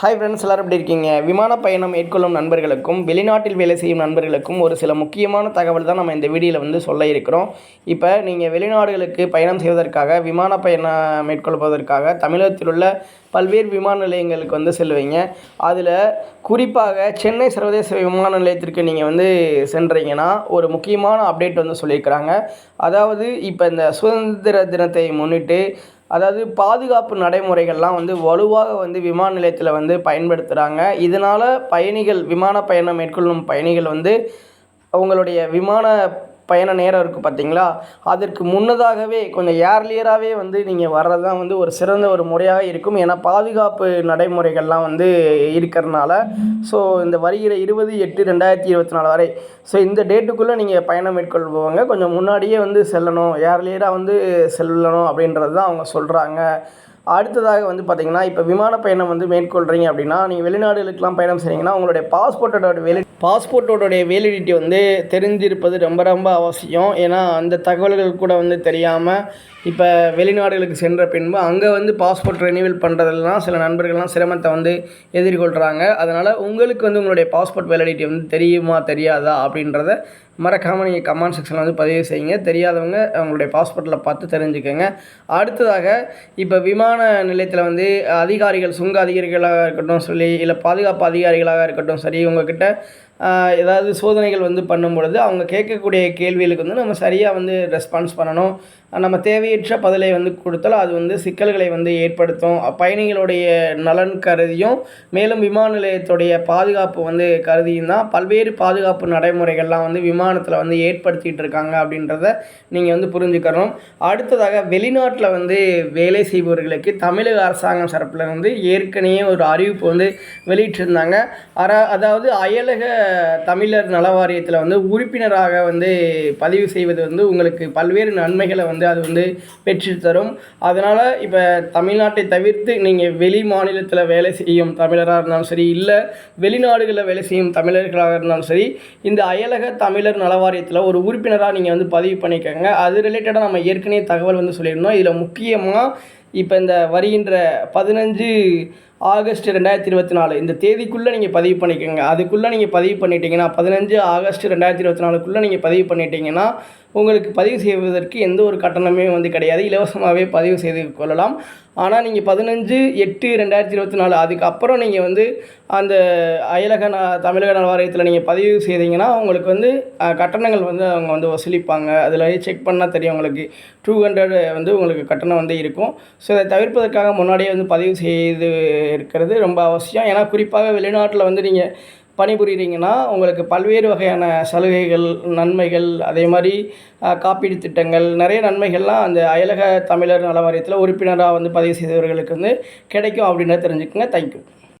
Hi friends எல்லோரும் எப்படி இருக்கீங்க? விமான பயணம் மேற்கொள்ளும் நண்பர்களுக்கும் வெளிநாட்டில் வேலை செய்யும் நண்பர்களுக்கும் ஒரு சில முக்கியமான தகவல் தான் நம்ம இந்த வீடியோவில் வந்து சொல்ல இருக்கிறோம். இப்போ நீங்கள் வெளிநாடுகளுக்கு பயணம் செய்வதற்காக விமான பயணம் மேற்கொள்வதற்காக தமிழகத்தில் உள்ள பல்வேறு விமான நிலையங்களுக்கு வந்து செல்வீங்க. அதில் குறிப்பாக சென்னை சர்வதேச விமான நிலையத்திற்கு நீங்கள் வந்து சென்றீங்கன்னா ஒரு முக்கியமான அப்டேட் வந்து சொல்லியிருக்கிறாங்க. அதாவது இப்போ இந்த சுதந்திர தினத்தை முன்னிட்டு அதாவது பாதுகாப்பு நடைமுறைகள்லாம் வந்து வலுவாக வந்து விமான நிலையத்தில் வந்து பயன்படுத்துகிறாங்க இதனால் பயணிகள் விமான பயணம் மேற்கொள்ளும் பயணிகள் வந்து அவங்களுடைய விமான பயண நேரம் இருக்குது பார்த்தீங்களா? அதற்கு முன்னதாகவே கொஞ்சம் ஏர்லியராகவே வந்து நீங்கள் வர்றது தான் வந்து ஒரு சிறந்த ஒரு முறையாக இருக்கும். ஏன்னா பாதுகாப்பு நடைமுறைகள்லாம் வந்து இருக்கிறனால. ஸோ இந்த வருகிற இருபது எட்டு ரெண்டாயிரத்தி இருபத்தி நாலு வரை. ஸோ இந்த டேட்டுக்குள்ளே நீங்கள் பயணம் மேற்கொள்பவங்க கொஞ்சம் முன்னாடியே வந்து செல்லணும். ஏர்லியராக வந்து செல்லணும் அப்படின்றது தான் அவங்க சொல்கிறாங்க அடுத்ததாக வந்து பார்த்திங்கன்னா இப்போ விமான பயணம் வந்து மேற்கொள்கிறீங்க அப்படின்னா நீங்கள் வெளிநாடுகளுக்கெலாம் பயணம் செய்கிறீங்கன்னா உங்களுடைய பாஸ்போர்ட்டோட வெளி பாஸ்போர்ட்டோடைய வேலிடிட்டி வந்து தெரிஞ்சிருப்பது ரொம்ப ரொம்ப அவசியம். ஏன்னா அந்த தகவல்கள் கூட வந்து தெரியாமல் இப்போ வெளிநாடுகளுக்கு சென்ற பின்பு அங்கே வந்து பாஸ்போர்ட் ரெனியூவல் பண்ணுறதுலாம் சில நண்பர்கள்லாம் சிரமத்தை வந்து எதிர்கொள்கிறாங்க அதனால் உங்களுக்கு வந்து உங்களுடைய பாஸ்போர்ட் வேலிடிட்டி வந்து தெரியுமா தெரியாதா அப்படின்றத மறக்காமல் நீங்கள் கமெண்ட் செக்ஷனில் வந்து பதிவு செய்யுங்க. தெரியாதவங்க அவங்களுடைய பாஸ்போர்ட்டில் பார்த்து தெரிஞ்சுக்கோங்க. அடுத்ததாக இப்போ விமான நிலையத்தில் வந்து அதிகாரிகள் சுங்க அதிகாரிகளாக இருக்கட்டும் சொல்லி இல்லை பாதுகாப்பு அதிகாரிகளாக இருக்கட்டும் சரி உங்ககிட்ட ஏதாவது சோதனைகள் வந்து பண்ணும் பொழுது அவங்க கேட்கக்கூடிய கேள்விகளுக்கு வந்து நம்ம சரியாக வந்து ரெஸ்பான்ஸ் பண்ணணும். நம்ம தேவையற்ற பதிலை வந்து கொடுத்தால் அது வந்து சிக்கல்களை வந்து ஏற்படுத்தும். பயணிகளுடைய நலன் கருதியும் மேலும் விமான நிலையத்துடைய பாதுகாப்பு வந்து கருதியும் தான் பல்வேறு பாதுகாப்பு நடைமுறைகள்லாம் வந்து விமானத்தில் வந்து ஏற்படுத்திகிட்டு இருக்காங்க அப்படின்றத நீங்கள் வந்து புரிஞ்சுக்கணும். அடுத்ததாக வெளிநாட்டில் வந்து வேலை செய்பவர்களுக்கு தமிழக அரசாங்கம் சரப்பில் வந்து ஏற்கனவே ஒரு அறிவிப்பு வந்து வெளியிட்டிருந்தாங்க. அதாவது அயலக தமிழர் நல வாரியத்தில் வந்து உறுப்பினராக வந்து பதிவு செய்வது வந்து உங்களுக்கு பல்வேறு நன்மைகளை வந்து அது வந்து பெற்று தரும். அதனால் இப்போ தமிழ்நாட்டை தவிர்த்து நீங்கள் வெளி மாநிலத்தில் வேலை செய்யும் தமிழராக இருந்தாலும் சரி இல்லை வெளிநாடுகளில் வேலை செய்யும் தமிழர்களாக இருந்தாலும் சரி இந்த அயலக தமிழர் நல வாரியத்தில் ஒரு உறுப்பினராக நீங்கள் வந்து பதிவு பண்ணிக்கோங்க. அது ரிலேட்டடாக நம்ம ஏற்கனவே தகவல் வந்து சொல்லியிருந்தோம். இதில் முக்கியமாக இப்போ இந்த வருகின்ற பதினஞ்சு ஆகஸ்ட் ரெண்டாயிரத்தி இருபத்தி நாலு இந்த தேதிக்குள்ளே நீங்கள் பதிவு பண்ணிக்கோங்க. அதுக்குள்ளே நீங்கள் பதிவு பண்ணிட்டீங்கன்னா பதினஞ்சு ஆகஸ்ட் ரெண்டாயிரத்தி இருபத்தி நாலுக்குள்ளே நீங்கள் பதிவு பண்ணிட்டீங்கன்னா உங்களுக்கு பதிவு செய்வதற்கு எந்த ஒரு கட்டணமே வந்து கிடையாது. இலவசமாகவே பதிவு செய்து கொள்ளலாம். ஆனால் நீங்கள் பதினஞ்சு எட்டு ரெண்டாயிரத்தி இருபத்தி நாலு அதுக்கப்புறம் நீங்கள் வந்து அந்த அயலக ந தமிழக நலவாரியத்தில் நீங்கள் பதிவு செய்தீங்கன்னா உங்களுக்கு வந்து கட்டணங்கள் வந்து அவங்க வந்து வசூலிப்பாங்க. அதில் செக் பண்ணால் தெரியும் உங்களுக்கு. டூ ஹண்ட்ரட் வந்து உங்களுக்கு கட்டணம் வந்து இருக்கும். ஸோ இதை தவிர்ப்பதற்காக முன்னாடியே வந்து பதிவு செய்து இருக்கிறது ரொம்ப அவசியம். ஏன்னா குறிப்பாக வெளிநாட்டில் வந்து நீங்கள் பணிபுரிகிறீங்கன்னா உங்களுக்கு பல்வேறு வகையான சலுகைகள் நன்மைகள் அதே மாதிரி காப்பீடு திட்டங்கள் நிறைய நன்மைகள்லாம் அந்த அயலக தமிழர் நல வாரியத்தில் உறுப்பினராக வந்து பதிவு செய்தவர்களுக்கு வந்து கிடைக்கும் அப்படின்றத தெரிஞ்சுக்கோங்க. தேங்க்யூ